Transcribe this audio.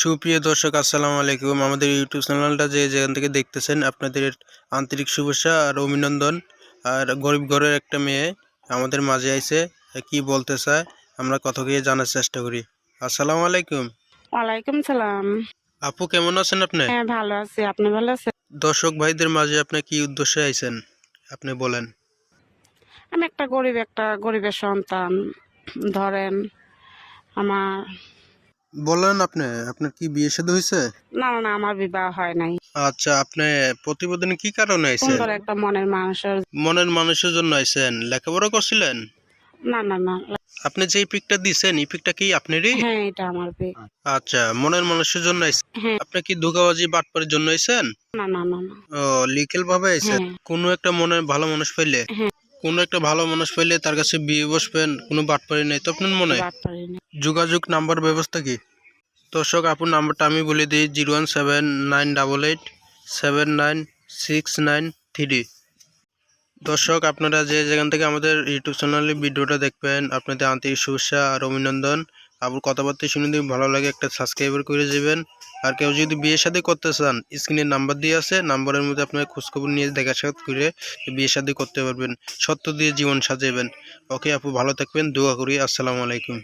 সুপ্রিয় দর্শক আসসালামু আলাইকুম। আমাদের ইউটিউব চ্যানেলটা যে যেখান থেকে দেখতেছেন আপনাদের আন্তরিক শুভেচ্ছা আর অভিনন্দন। আর গরিব ঘরের একটা মেয়ে আমাদের মাঝে আইছে কি বলতে চায় আমরা কথা গিয়ে জানার চেষ্টা করি। আসসালামু আলাইকুম। ওয়ালাইকুম সালাম। আপু কেমন আছেন আপনি? হ্যাঁ ভালো আছি। আপনি ভালো আছেন? দর্শক ভাইদের মাঝে আপনি কি উদ্দেশ্যে আইছেন? আপনি বলেন। আমি একটা গরিব একটা গরিবের সন্তান। ধরেন আমার বলেন আপনি আপনার কি বিয়ে শাদী হয়েছে? না না আমার বিবাহ হয় নাই। আচ্ছা আপনি প্রতিবেদনে কি কারণে আইছেন? সুন্দর একটা মনের মানুষের মনের মানুষের জন্য আইছেন। লেখাপড়া করছিলেন? না না না। আপনি যে পিকটা দিছেন এই পিকটা কি আপনারই? হ্যাঁ এটা আমার বিয়ে আচ্ছা মনের মানুষের জন্য আইছেন? হ্যাঁ। আপনি কি ধোকাবাজি বাটপারের জন্য আইছেন? না না না না। ও লিকেল ভাবে আইছেন? হ্যাঁ। কোনো একটা মনের ভালো মানুষ পাইলে হ্যাঁ। কোনো একটা ভালো মানুষ পাইলে তার কাছে বিয়ে বসবেন কোনো বাটপারি নাই তো আপনার মনে? না যোগাযোগ নাম্বার ব্যবস্থা কি? দর্শক আপুর নাম্বারটা আমি বলে দিই, zero one seven nine double eight, seven nine six nine three. দর্শক, আপনারা যে যেখান থেকে আমাদের ইউটিউব চ্যানেলে ভিডিওটা দেখবেন, আপনাদের আন্তরিক শুভেচ্ছা আর অভিনন্দন। আপুর কথাবার্তা শুনে যদি ভালো লাগে, একটা সাবস্ক্রাইবার করে যাবেন আর কেউ যদি বিয়ে শাদী করতে চান স্ক্রিনের নাম্বার দিয়ে আছে, নাম্বারের মধ্যে আপনার খোঁজখবর নিয়ে দেখা সাক্ষাৎ করে বিয়ে শাদী করতে পারবেন। সত্য দিয়ে জীবন সাজাবেন ওকে, আপু, ভালো থাকবেন, দোয়া করি, আসসালামু আলাইকুম।